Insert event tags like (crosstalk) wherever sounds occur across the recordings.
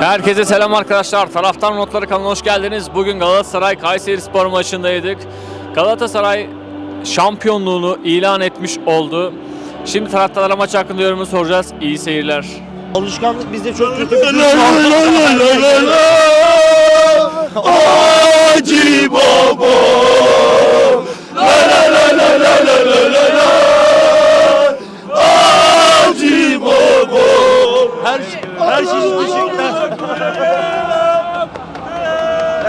Herkese selam arkadaşlar. Taraftar Notları kanalına hoş geldiniz. Bugün Galatasaray Kayseri Spor maçındaydık. Galatasaray şampiyonluğunu ilan etmiş oldu. Şimdi taraftarlara maç hakkında yorumunu soracağız. İyi seyirler. Alışkanlık bizde çok kötü. Hacı Baba La la la la la la la la la Hacı Baba Her, her şey Beşiktaş.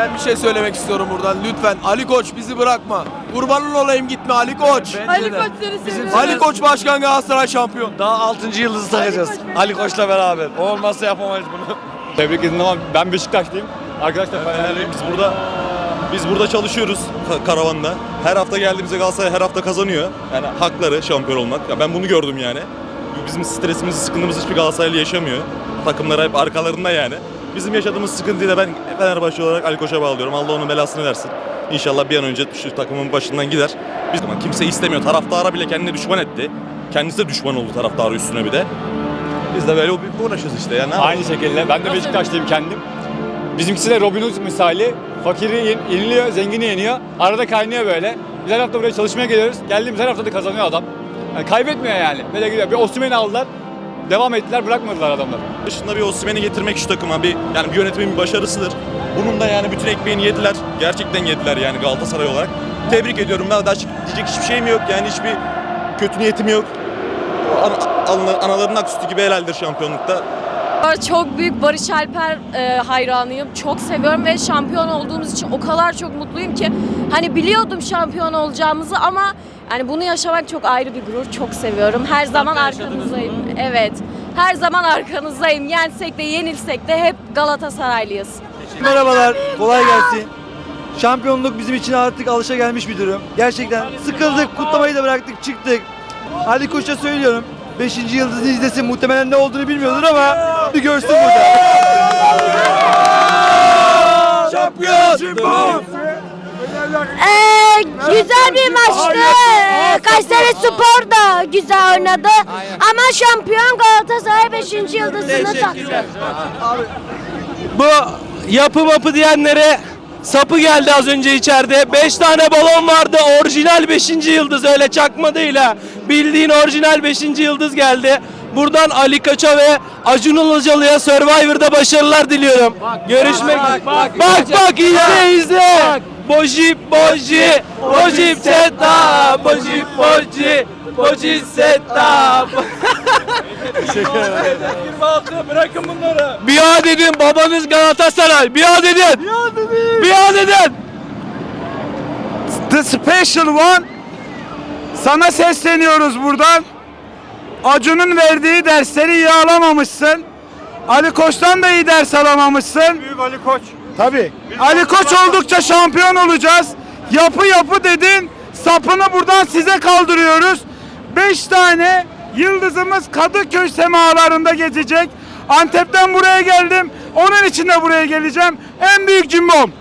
Ben bir şey söylemek istiyorum buradan. Lütfen Ali Koç bizi bırakma. Kurbanın olayım gitme Ali Koç. Ali Koç seni seviyorum. Ali Koç Başkan Galatasaray şampiyon. Daha 6. yıldızı takacağız. Ali Koç'la beraber. O olmazsa yapamayız bunu. (laughs) Tebrik edin ama ben Beşiktaşlıyım. Arkadaşlar Fenerliyim. Biz burada biz burada çalışıyoruz ka- karavanda. Her hafta geldiğimizde Galatasaray her hafta kazanıyor. Yani hakları şampiyon olmak. Ya ben bunu gördüm yani. Bizim stresimizi, sıkıntımızı hiçbir Galatasaraylı yaşamıyor. Takımlar hep arkalarında yani. Bizim yaşadığımız sıkıntıyı da ben Fenerbahçe olarak Ali Koç'a bağlıyorum. Allah onun belasını versin. İnşallah bir an önce şu takımın başından gider. Biz ama kimse istemiyor. Taraftara bile kendine düşman etti. Kendisi de düşman oldu taraftarı üstüne bir de. Biz de böyle uğraşıyoruz işte. Yani? Aynı şekilde ben de Beşiktaşlıyım kendim. Bizimkisi de Robin Hood misali. Fakiri yen- yeniliyor, zengini yeniyor. Arada kaynıyor böyle. Biz her hafta buraya çalışmaya geliyoruz. Geldiğimiz her hafta da kazanıyor adam. Yani kaybetmiyor yani. Böyle gidiyor. Bir Osimhen'i aldılar. Devam ettiler, bırakmadılar adamları. Dışında bir Osimhen'i getirmek şu takıma bir yani bir yönetimin bir başarısıdır. Bunun da yani bütün ekmeğini yediler. Gerçekten yediler yani Galatasaray olarak. Tebrik ediyorum. Ben daha diyecek hiçbir şeyim yok. Yani hiçbir kötü niyetim yok. Ana- anaların aksütü gibi helaldir şampiyonlukta. Çok büyük Barış Alper e, hayranıyım. Çok seviyorum ve şampiyon olduğumuz için o kadar çok mutluyum ki hani biliyordum şampiyon olacağımızı ama yani bunu yaşamak çok ayrı bir gurur. Çok seviyorum. Her zaman arkanızdayım. Evet. Her zaman arkanızdayım. Yensek de yenilsek de hep Galatasaraylıyız. Merhabalar, kolay gelsin. Şampiyonluk bizim için artık alışa gelmiş bir durum. Gerçekten sıkıldık, kutlamayı da bıraktık, çıktık. Ali Koç'a söylüyorum. 5. yıldızı izlesin. Muhtemelen ne olduğunu bilmiyordur ama bir görsün burada. Ee, güzel bir maçtı. Ee, Kayseri Spor da güzel oynadı. Ama şampiyon Galatasaray 5. yıldızını taktı. Bu yapı mapı diyenlere sapı geldi az önce içeride. 5 tane balon vardı. Orijinal 5. yıldız öyle çakma değil ha. Bildiğin orijinal 5. yıldız geldi. Buradan Ali Koç'a ve Acun Ilıcalı'ya Survivor'da başarılar diliyorum. Görüşmek bak bak, bak, izle izle. Boji boji boji seta boji boji boji seta. Biat edin babanız Galatasaray. Biat edin. Biat edin. Biat edin. The Special One sana sesleniyoruz buradan. Acun'un verdiği dersleri iyi alamamışsın. Ali Koç'tan da iyi ders alamamışsın. Büyük Ali Koç. Tabii. Ali Koç oldukça şampiyon olacağız. Yapı yapı dedin. Sapını buradan size kaldırıyoruz. 5 tane yıldızımız Kadıköy semalarında geçecek. Antep'ten buraya geldim. Onun için de buraya geleceğim. En büyük cimbom.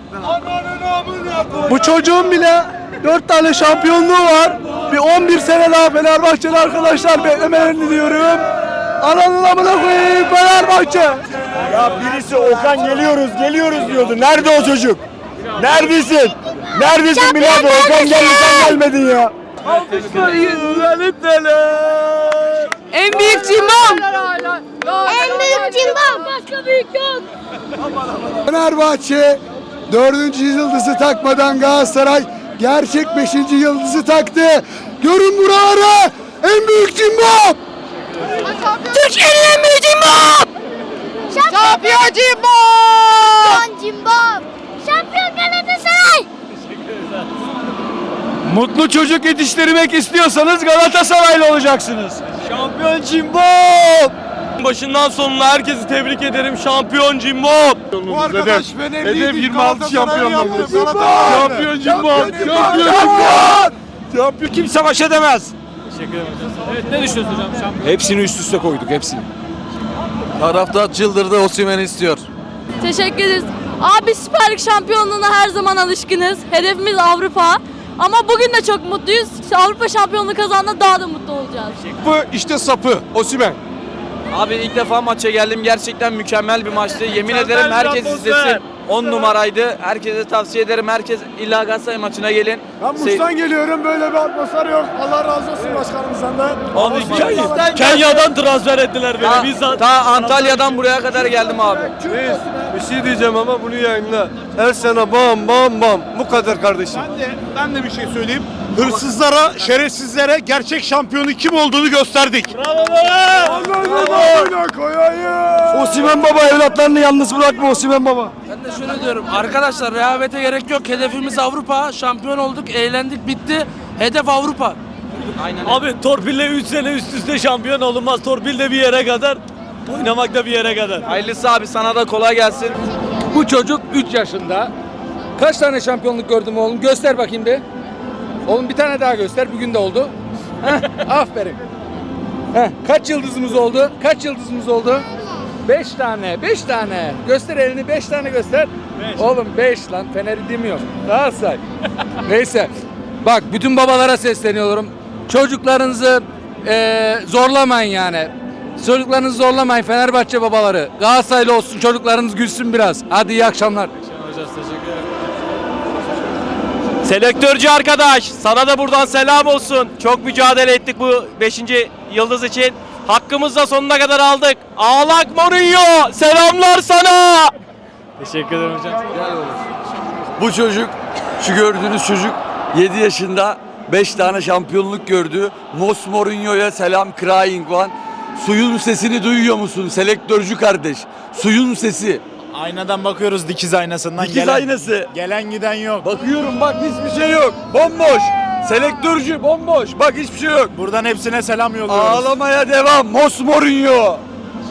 Bu çocuğun bile 4 tane şampiyonluğu var. Bir 11 sene daha Fenerbahçeli arkadaşlar beklemelerini diliyorum. Ananın amına koyayım Fenerbahçe. Ya birisi Okan geliyoruz geliyoruz diyordu. Nerede o çocuk? Neredesin? Neredesin birader? Okan geldi sen gelmedin ya. En büyük cimbom. En büyük cimbom. Başka büyük yok. Fenerbahçe dördüncü yıldızı takmadan Galatasaray gerçek beşinci yıldızı taktı. Görün buraları. En büyük cimbom. Türkiye'nin en büyük cimbom. Şampiyon cimbom. Şampiyon cimbom. Şampiyon Galatasaray. Mutlu çocuk yetiştirmek istiyorsanız Galatasaraylı olacaksınız. Şampiyon Cimbom. Başından sonuna herkesi tebrik ederim. Şampiyon Cimbom. Bu arkadaş ben Hedef 26 şampiyonluk. Şampiyon Cimbom. Şampiyon Şampiyon. Kimse baş edemez. Evet ne düşünüyorsun hocam? Şampiyon. Hepsini üst üste koyduk hepsini. Taraftar çıldırdı Osimhen'i istiyor. Teşekkür ederiz. Abi Süper Lig şampiyonluğuna her zaman alışkınız. Hedefimiz Avrupa. Ama bugün de çok mutluyuz. Avrupa şampiyonluğu kazandığında daha da mutlu olacağız. Bu işte sapı Osimhen. Abi ilk defa maça geldim. Gerçekten mükemmel bir maçtı. Yemin ederim herkes izlesin. 10 numaraydı. Herkese tavsiye ederim. Herkes illa Galatasaray maçına gelin. Ben Muş'tan geliyorum böyle bir atmosfer yok. Allah razı olsun başkanımızdan da. Abi Kenya'dan transfer ettiler Ta, ta Antalya'dan buraya kadar geldim abi. Bir şey diyeceğim ama bunu yayınla. Her sene bam bam bam. Bu kadar kardeşim. Ben de, ben de bir şey söyleyeyim. Hırsızlara, şerefsizlere gerçek şampiyonu kim olduğunu gösterdik. Osimen baba evlatlarını yalnız bırakma Osimen baba. Ben de şöyle diyorum. Arkadaşlar rehavete gerek yok. Hedefimiz Avrupa. Şampiyon olduk. Eğlendik. Bitti. Hedef Avrupa. Aynen. Abi torpille 3 sene üst üste şampiyon olunmaz. Torpille bir yere kadar, oynamak da bir yere kadar. Hayırlısı abi sana da kolay gelsin. Bu çocuk 3 yaşında. Kaç tane şampiyonluk gördüm oğlum? Göster bakayım bir. Oğlum bir tane daha göster. Bugün de oldu. Heh, aferin. Heh, kaç yıldızımız oldu? Kaç yıldızımız oldu? 5 tane. 5 tane. Göster elini 5 tane göster. Oğlum 5 lan. Fener'i demiyor. Daha say. (laughs) Neyse. Bak bütün babalara sesleniyorum. Çocuklarınızı eee, zorlamayın yani. Çocuklarınızı zorlamayın Fenerbahçe babaları. Galatasaraylı olsun çocuklarınız gülsün biraz. Hadi iyi akşamlar. Selektörcü arkadaş, sana da buradan selam olsun. Çok mücadele ettik bu 5. yıldız için. Hakkımızı da sonuna kadar aldık. Ağlak Mourinho, selamlar sana. Teşekkür ederim hocam. Bu çocuk, şu gördüğünüz çocuk 7 yaşında 5 tane şampiyonluk gördü. Mos Mourinho'ya selam crying one. Suyun sesini duyuyor musun selektörcü kardeş? Suyun sesi. Aynadan bakıyoruz dikiz aynasından. Dikiz aynası. Gelen giden yok. Bakıyorum bak hiçbir şey yok. Bomboş. Selektörcü bomboş. Bak hiçbir şey yok. Buradan hepsine selam yolluyoruz. Ağlamaya devam. Mos Mourinho.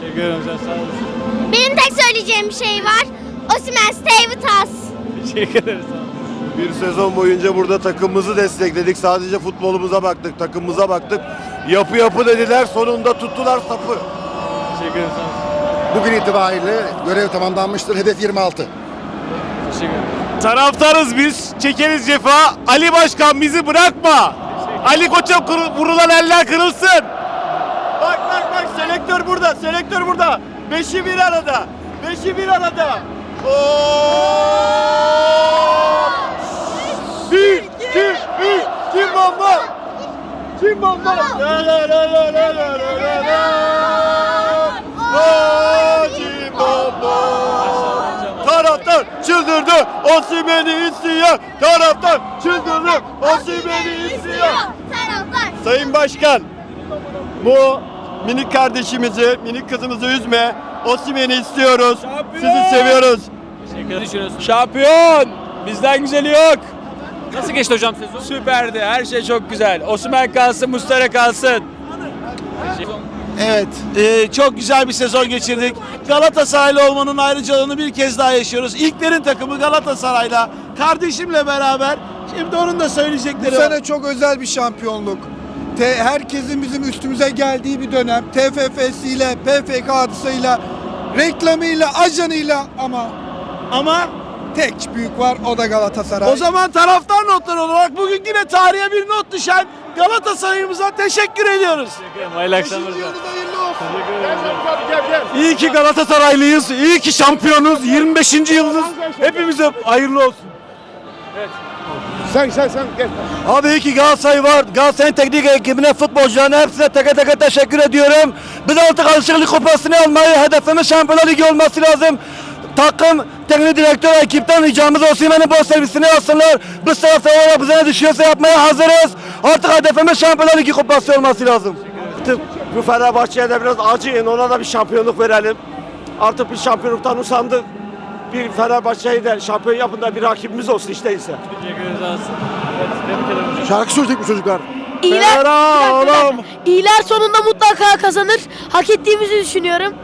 Teşekkür ederim hocam, sağ olun. Benim tek söyleyeceğim bir şey var. Osimhen stay with us. Teşekkür ederim. sağ. Bir sezon boyunca burada takımımızı destekledik. Sadece futbolumuza baktık, takımımıza baktık. Yapı yapı dediler, sonunda tuttular sapı. Teşekkür ederim. sağ. Bugün itibariyle görev tamamlanmıştır. Hedef 26. Teşekkür ederim. Taraftarız biz. Çekeriz cefa. Ali Başkan bizi bırakma. Ali Koç'a vurulan eller kırılsın. Bak bak bak selektör burada. Selektör burada. Beşi bir arada. Beşi bir arada. Oo! Bir, iki, üç. Kim bomba? Kim bomba? La la la la la la la la çıldırdı. Osimhen'i istiyor. Taraftar çıldırdı. Osimhen'i istiyor. Taraftar. Sayın Başkan, bu minik kardeşimizi, minik kızımızı üzme. Osimhen'i istiyoruz. Sizi seviyoruz. Teşekkür ederim. Düşünüyorsun. Şampiyon. Bizden güzeli yok. Nasıl geçti hocam sezon? Süperdi. Her şey çok güzel. Osman kalsın, Mustara kalsın. Evet, e, çok güzel bir sezon geçirdik. Galatasaraylı olmanın ayrıcalığını bir kez daha yaşıyoruz. İlklerin takımı Galatasaray'la, kardeşimle beraber. Şimdi onun da söyleyecekleri Bu var. sene çok özel bir şampiyonluk. Te- herkesin bizim üstümüze geldiği bir dönem. TFF'siyle, PFK'sıyla, reklamıyla, ajanıyla ama Ama tek büyük var o da Galatasaray. o zaman taraftar notları olarak bugün yine tarihe bir not düşen Galatasaray'ımıza teşekkür ediyoruz. Hayırlı akşamlar. İyi ki Galatasaraylıyız, iyi ki şampiyonuz, 25. yıldız. Hepimize hayırlı olsun. Sen sen sen gel. Abi iyi ki Galatasaray var. Galatasaray'ın teknik ekibine, futbolcularına hepsine teke teke teşekkür ediyorum. Biz artık alışıklık kupasını almayı, hedefimiz Şampiyonlar Ligi olması lazım. Takım, teknik direktör, ekipten ricamız Osimhen'in bol servisini alsınlar. Biz taraftar olarak bize ne düşüyorsa yapmaya hazırız. Artık hedefimiz Şampiyonlar Ligi kupası olması lazım. Artık bu Fenerbahçe'ye de biraz acıyın, ona da bir şampiyonluk verelim. Artık bir şampiyonluktan usandık. Bir Fenerbahçe'yi de şampiyon yapın da bir rakibimiz olsun işte ise. Teşekkür ederiz. Şarkı söyleyecek bu çocuklar. İyiler, dakika. İyiler sonunda mutlaka kazanır. Hak ettiğimizi düşünüyorum.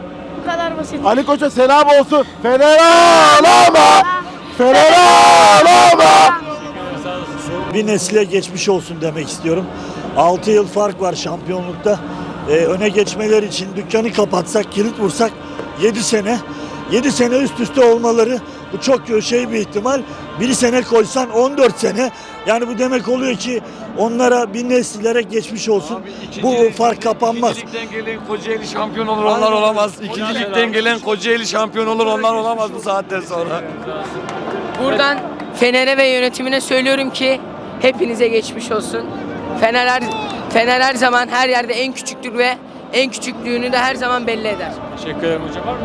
Bu kadar basit. Ali Koç'a selam olsun. Fener ağlama! Fener ağlama! bir nesile geçmiş olsun demek istiyorum. 6 yıl fark var şampiyonlukta. Ee, öne geçmeler için dükkanı kapatsak, kilit vursak 7 sene. 7 sene üst üste olmaları Bu çok şey bir ihtimal. Bir sene koysan 14 sene. Yani bu demek oluyor ki onlara bir nesillere geçmiş olsun. bu fark kapanmaz. İkincilikten gelen Kocaeli şampiyon olur onlar olamaz. İkincilikten gelen Kocaeli şampiyon olur onlar olamaz bu saatten sonra. Buradan Fener'e ve yönetimine söylüyorum ki hepinize geçmiş olsun. Fener her, Fener her zaman her yerde en küçüktür ve en küçüklüğünü de her zaman belli eder. Teşekkür ederim hocam. Var mı?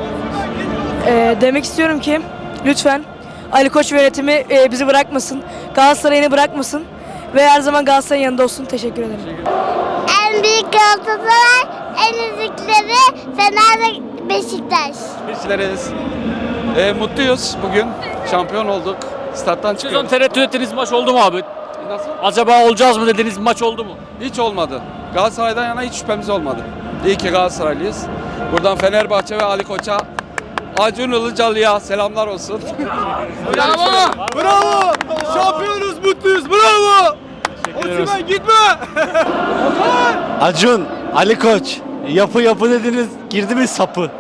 Ee, demek istiyorum ki lütfen Ali Koç ve yönetimi e, bizi bırakmasın. Galatasaray'ını bırakmasın. Ve her zaman Galatasaray'ın yanında olsun. Teşekkür ederim. En büyük Galatasaray, en ezikleri Fener ve Beşiktaş. Ee, mutluyuz bugün. Şampiyon olduk. Stat'tan Sezon çıkıyoruz. tereddüt ettiğiniz maç oldu mu abi? Nasıl? Acaba olacağız mı dediğiniz maç oldu mu? Hiç olmadı. Galatasaray'dan yana hiç şüphemiz olmadı. İyi ki Galatasaraylıyız. Buradan Fenerbahçe ve Ali Koç'a Acun Ilıcalı'ya selamlar olsun. (laughs) Bravo! Bravo! Şampiyonuz, mutluyuz. Bravo! Osimhen gitme! (laughs) Acun, Ali Koç yapı yapı dediniz girdi mi sapı?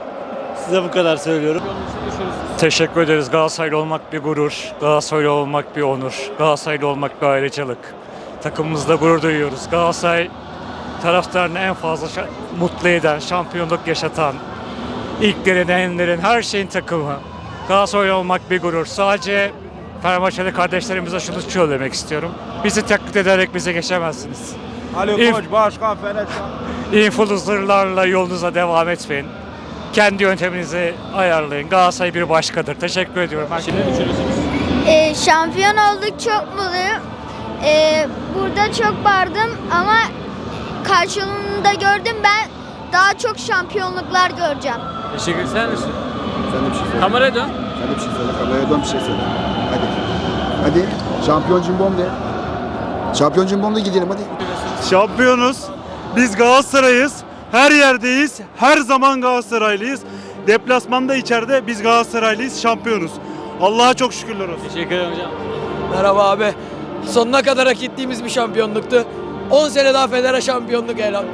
Size bu kadar söylüyorum. Teşekkür ederiz. Galatasaraylı olmak bir gurur. Galatasaraylı olmak bir onur. Galatasaraylı olmak bir ayrıcalık. Takımımızda gurur duyuyoruz. Galatasaray taraftarını en fazla şa- mutlu eden, şampiyonluk yaşatan, ilklerin, enlerin, her şeyin takımı. Galatasaraylı olmak bir gurur. Sadece Fenerbahçeli kardeşlerimize şunu söylemek istiyorum. Bizi taklit ederek bize geçemezsiniz. Ali İf- Koç, Başkan, Fener Influencerlarla yolunuza devam etmeyin. Kendi yönteminizi ayarlayın. Galatasaray bir başkadır. Teşekkür ediyorum. Herkese. Ee, şampiyon olduk çok mutluyum. Ee, burada çok bağırdım ama karşılığında gördüm ben daha çok şampiyonluklar göreceğim. Teşekkür ederim. Sen misin? Sen de bir şey söyle. Kameraya dön. Sen de bir şey söyle. Kameraya dön bir şey söyle. Hadi. Hadi. Şampiyon cimbom de. Şampiyon cimbom de gidelim hadi. Şampiyonuz. Biz Galatasaray'ız. Her yerdeyiz. Her zaman Galatasaraylıyız. Deplasmanda içeride biz Galatasaraylıyız. Şampiyonuz. Allah'a çok şükürler olsun. Teşekkür ederim hocam. Merhaba abi. Sonuna kadar hak ettiğimiz bir şampiyonluktu. 10 sene daha Fener'e şampiyonluk helal.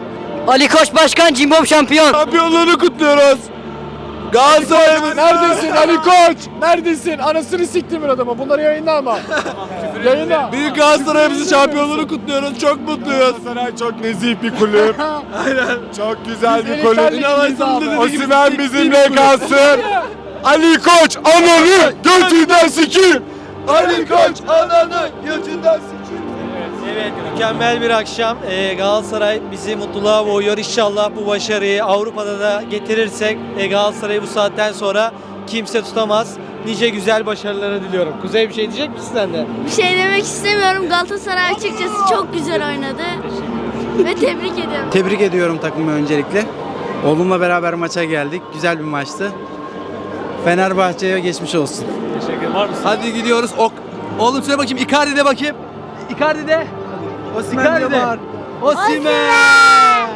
Ali Koç Başkan Cimbom şampiyon. Şampiyonluğunu kutluyoruz. Galatasaray'ımız neredesin Ali Koç? Neredesin? Anasını siktimin adamı. Bunları yayınla ama. yayınla. Büyük Galatasaray'ımızın şampiyonluğunu kutluyoruz. Çok mutluyuz. Galatasaray çok nezih bir kulüp. (laughs) Aynen. Çok güzel bir kulüp. Osimhen bizimle kalsın. Ali Koç ananı götünden sikeyim. Ali Koç ananı götünden sikeyim. Evet, mükemmel bir akşam. Ee, Galatasaray bizi mutluluğa boğuyor. İnşallah bu başarıyı Avrupa'da da getirirsek e, Galatasaray'ı bu saatten sonra kimse tutamaz. Nice güzel başarıları diliyorum. Kuzey bir şey diyecek misin sen de? Bir şey demek istemiyorum. Galatasaray açıkçası çok güzel oynadı. Ve tebrik ediyorum. Tebrik ediyorum takımı öncelikle. Oğlumla beraber maça geldik. Güzel bir maçtı. Fenerbahçe'ye geçmiş olsun. Teşekkür ederim. Var mısın? Hadi gidiyoruz. Ok. Oğlum söyle bakayım Icardi de bakayım. Icardi de. Icardi de. Osimhen.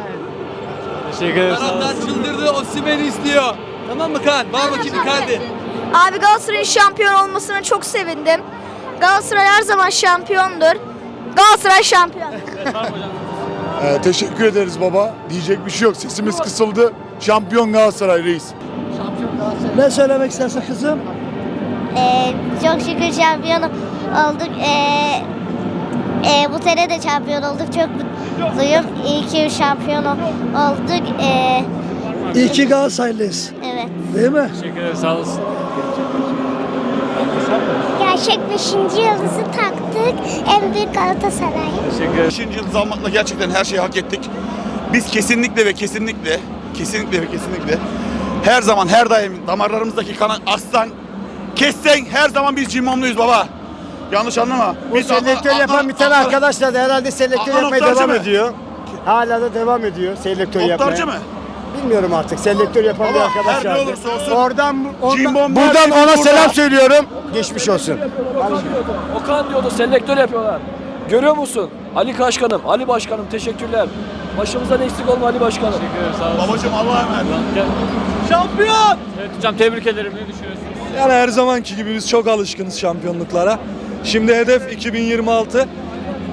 Teşekkür ederim. Taraftar çıldırdı. Osimhen'i istiyor. Tamam mı Kaan? Bağır bakayım Icardi. Abi Galatasaray'ın şampiyon olmasına çok sevindim. Galatasaray her zaman şampiyondur. Galatasaray şampiyon. (laughs) Ee, teşekkür ederiz baba. Diyecek bir şey yok. Sesimiz kısıldı. Şampiyon Galatasaray reis. Ne söylemek istersin kızım? Ee, çok şükür şampiyon olduk. Ee, e, bu sene de şampiyon olduk. Çok mutluyum. İyi ki şampiyon ol- olduk. Ee, İyi ki Galatasaraylıyız. evet. Değil mi? Teşekkür ederim. Sağ olasın. Gerçek 5. yıldızı taktık. En büyük Galatasaray. Teşekkür ederim. 5. yıldız almakla gerçekten her şeyi hak ettik. Biz kesinlikle ve kesinlikle, kesinlikle ve kesinlikle her zaman her daim damarlarımızdaki kanı aslan, kessen her zaman biz cimbomluyuz baba. Yanlış anlama. Biz selektör Adnan- yapan bir tane Adnan- arkadaş da herhalde selektör Adnan yapmaya Oktarcı devam mı? ediyor. Hala da devam ediyor selektör Oktarcı mı? Bilmiyorum artık. Selektör yapan Baba, bir arkadaş her ne vardı. olursa olsun Oradan, oradan Cimbom buradan ona burada. selam söylüyorum. Geçmiş olsun. Okan diyordu selektör yapıyorlar. Görüyor musun? Ali Başkanım, Ali Başkanım teşekkürler. Başımızdan eksik olma Ali Başkanım. Teşekkür ederim. Sağ olasın. Babacım Allah'a emanet. Şampiyon! Evet hocam tebrik ederim. Ne düşünüyorsunuz? Yani her zamanki gibi biz çok alışkınız şampiyonluklara. Şimdi hedef 2026.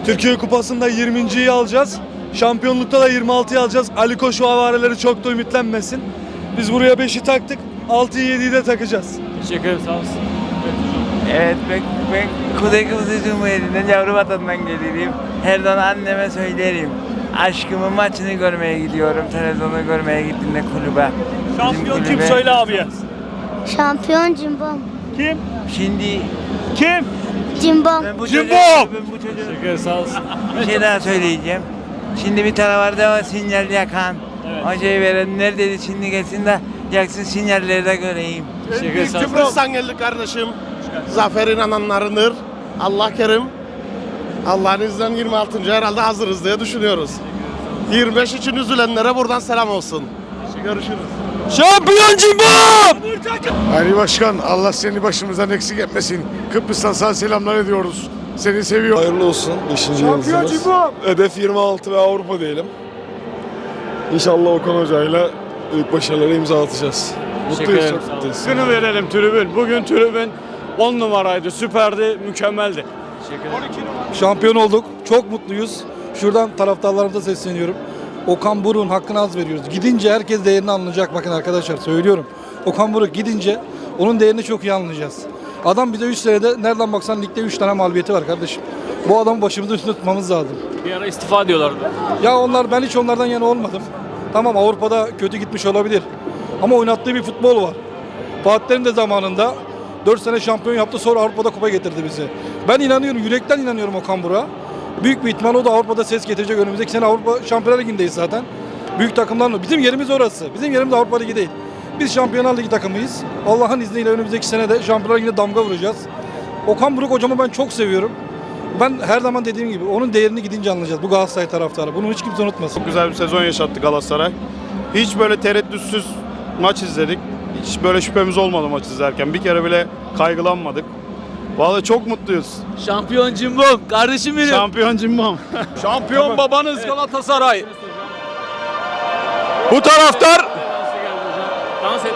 Türkiye Kupası'nda 20.yi alacağız. Şampiyonlukta da 26'yı alacağız. Ali Koç havareleri çok da ümitlenmesin. Biz buraya 5'i taktık. 6'yı 7'yi de takacağız. Teşekkür ederim. Sağ olasın. Evet ben, ben Kuzey Kıbrıs Cumhuriyeti'nden yavru vatandan gelirim. Her zaman anneme söylerim. Aşkımın maçını görmeye gidiyorum. Televizyonu görmeye gittiğinde kulübe. Şampiyon kim söyle abiye. Şampiyon cimbom. Kim? Şimdi Kim? Cimbom. ben bu Cimbom! çocuğa- ben bu çocuğa Teşekkür sağ olsun. bir şey daha söyleyeceğim. Şimdi bir tane vardı o sinyal yakan. O şeyi veren neredeydi şimdi gelsin de yaksın sinyalleri de göreyim. Teşekkür sağ olsun. Kardeşim. Zafer inananlarındır. Allah kerim. Allah'ın izniyle 26. herhalde hazırız diye düşünüyoruz. 25 için üzülenlere buradan selam olsun. Görüşürüz. Şampiyon Cimbom! Ali Başkan Allah seni başımızdan eksik etmesin. Kıbrıs'tan sana selamlar ediyoruz. Seni seviyorum. Hayırlı olsun 5. yıldızınız. Hedef 26 ve Avrupa diyelim. İnşallah Okan Hoca'yla büyük başarılara imza atacağız. Mutluyuz, ederim, çok mutluyuz. Verelim tribün. Bugün tribün 10 numaraydı, süperdi, mükemmeldi. Şampiyon olduk. Çok mutluyuz. Şuradan taraftarlarımıza sesleniyorum. Okan Buruk'un hakkını az veriyoruz. Gidince herkes değerini anlayacak. Bakın arkadaşlar söylüyorum. Okan Buruk gidince onun değerini çok iyi anlayacağız. Adam bize 3 senede nereden baksan ligde 3 tane mağlubiyeti var kardeşim. Bu adamı başımızın üstünde tutmamız lazım. Bir ara istifa diyorlardı. Ya onlar ben hiç onlardan yana olmadım. Tamam Avrupa'da kötü gitmiş olabilir. Ama oynattığı bir futbol var. Fatih Terim de zamanında 4 sene şampiyon yaptı sonra Avrupa'da kupa getirdi bizi. Ben inanıyorum, yürekten inanıyorum Okan Burak'a. Büyük bir ihtimal o da Avrupa'da ses getirecek. Önümüzdeki sene Avrupa Şampiyonlar Ligi'ndeyiz zaten. Büyük takımlarla. Bizim yerimiz orası. Bizim yerimiz Avrupa Ligi değil. Biz Şampiyonlar Ligi takımıyız. Allah'ın izniyle önümüzdeki sene de Şampiyonlar Ligi'ne damga vuracağız. Okan Buruk hocamı ben çok seviyorum. Ben her zaman dediğim gibi onun değerini gidince anlayacağız. Bu Galatasaray taraftarı. Bunu hiç kimse unutmasın. Güzel bir sezon yaşattı Galatasaray. Hiç böyle tereddütsüz maç izledik. Hiç böyle şüphemiz olmadı maç izlerken. Bir kere bile kaygılanmadık. Vallahi çok mutluyuz. Şampiyon Cimbom, kardeşim benim. Şampiyon cimbom. (laughs) Şampiyon babanız Galatasaray. Bu taraftar Dans et.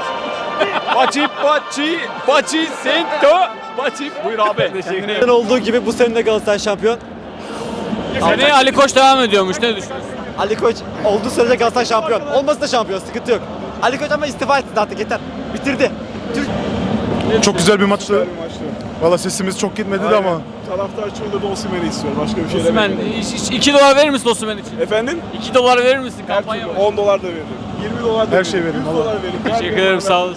(laughs) Paçi, paçi, paçi, sento, paçi. Buyur abi. Teşekkür olduğu gibi bu sene de Galatasaray şampiyon. Seneye Ali Koç devam ediyormuş. Ne düşünüyorsun? Ali Koç olduğu sürece Galatasaray şampiyon. Olması da şampiyon, sıkıntı yok. Ali Koç ama istifa etti artık yeter. Bitirdi. Çok güzel bir maçtı. Valla sesimiz çok gitmedi de ama. Taraftar çoğunda da Osimhen'i istiyor. Başka bir şey Osman, 2 dolar verir misin Osman için? Efendim? 2 dolar verir misin kampanya? 10 dolar da veririm. 20 dolar da Her şey verin. 100 dolar veririm. Teşekkür ederim sağ olasın.